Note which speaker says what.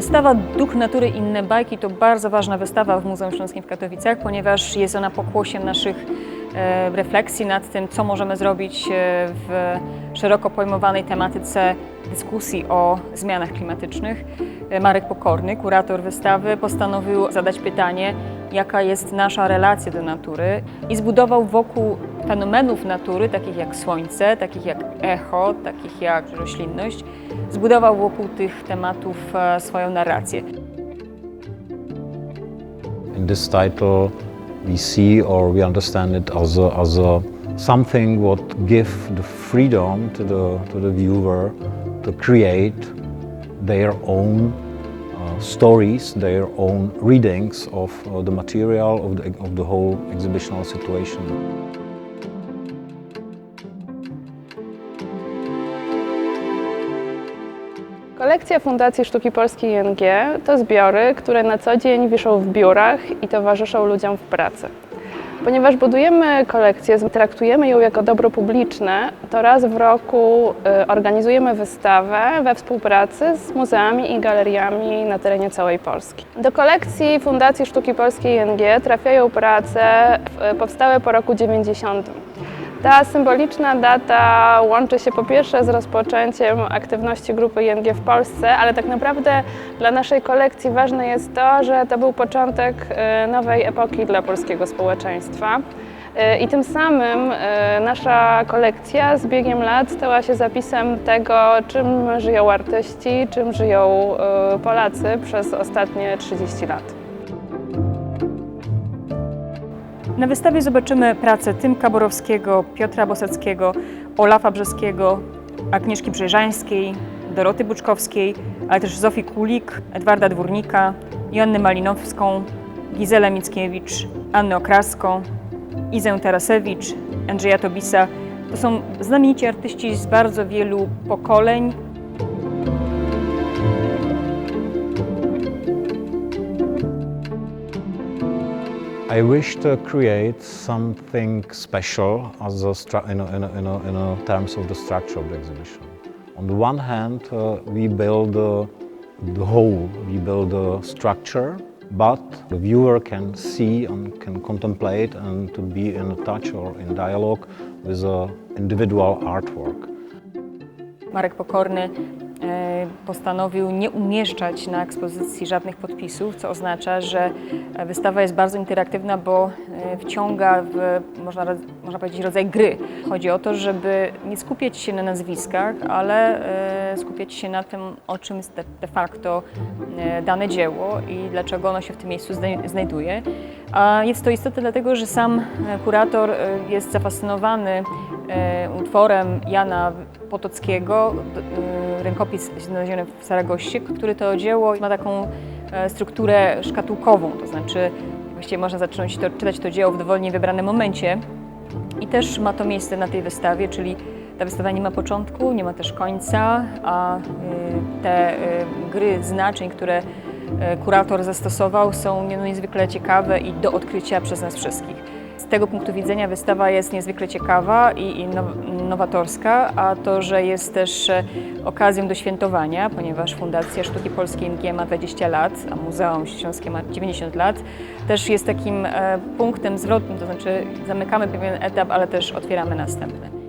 Speaker 1: Wystawa Duch Natury inne bajki to bardzo ważna wystawa w Muzeum Śląskim w Katowicach, ponieważ jest ona pokłosiem naszych refleksji nad tym, co możemy zrobić e, w szeroko pojmowanej tematyce dyskusji o zmianach klimatycznych. E, Marek Pokorny, kurator wystawy, postanowił zadać pytanie, jaka jest nasza relacja do natury i zbudował wokół fenomenów natury, takich jak słońce, takich jak echo, takich jak roślinność, zbudował wokół tych tematów e, swoją narrację.
Speaker 2: In this title, we see or we understand it as a, as a something what give the freedom to the to the viewer to create their own uh, stories, their own readings of uh, the material of the, of the whole exhibitional situation.
Speaker 3: Kolekcja Fundacji Sztuki Polskiej ING to zbiory, które na co dzień wiszą w biurach i towarzyszą ludziom w pracy. Ponieważ budujemy kolekcję, traktujemy ją jako dobro publiczne, to raz w roku y, organizujemy wystawę we współpracy z muzeami i galeriami na terenie całej Polski. Do kolekcji Fundacji Sztuki Polskiej ING trafiają prace powstałe po roku 90. Ta symboliczna data łączy się po pierwsze z rozpoczęciem aktywności grupy ING w Polsce, ale tak naprawdę dla naszej kolekcji ważne jest to, że to był początek e, nowej epoki dla polskiego społeczeństwa. E, I tym samym e, nasza kolekcja z biegiem lat stała się zapisem tego, czym żyją artyści, czym żyją Polacy przez ostatnie 30 lat.
Speaker 1: Na wystawie zobaczymy pracę Tymka Borowskiego, Piotra Bosackiego, Olafa Brzeskiego, Agnieszki Brzeżańskiej, Doroty Buczkowskiej, ale też Zofii Kulik, Edwarda Dwórnika, Joanny Malinowską, Gizelę Mickiewicz, Annę Okraską, Izę Tarasewicz, Andrzeja Tobisa. To są znamienici artyści z bardzo wielu pokoleń,
Speaker 2: I wish to create something special as a in, a, in, a, in, a, in a terms of the structure of the exhibition. On the one hand, uh, we build uh, the whole, we build a structure, but the viewer can see and can contemplate and to be in touch or in dialogue with a individual artwork.
Speaker 1: Marek Pokorny postanowił nie umieszczać na ekspozycji żadnych podpisów, co oznacza, że wystawa jest bardzo interaktywna, bo e, wciąga w, można, można powiedzieć, rodzaj gry. Chodzi o to, żeby nie skupiać się na nazwiskach, ale e, skupiać się na tym, o czym jest de, facto e, dane dzieło i dlaczego ono się w tym miejscu znaj- znajduje. A jest to istotne dlatego, że sam e, kurator e, jest zafascynowany e, utworem Jana Potockiego, e, rękopis znaleziony w Saragoście, który to dzieło ma taką e, strukturę szkatułkową, to znaczy właściwie można zacząć to, czytać to dzieło w dowolnie wybranym momencie i też ma to miejsce na tej wystawie, czyli ta wystawa nie ma początku, nie ma też końca, a te gry znaczeń, które kurator zastosował, są nie- niezwykle ciekawe i do odkrycia przez nas wszystkich. Z tego punktu widzenia wystawa jest niezwykle ciekawa i, i now- nowatorska, a to, że jest też e, okazją do świętowania, ponieważ Fundacja Sztuki Polskiej MG ma 20 lat, a Muzeum Śląskie ma 90 lat, też jest takim e, punktem zwrotnym, to znaczy zamykamy pewien etap, ale też otwieramy następny.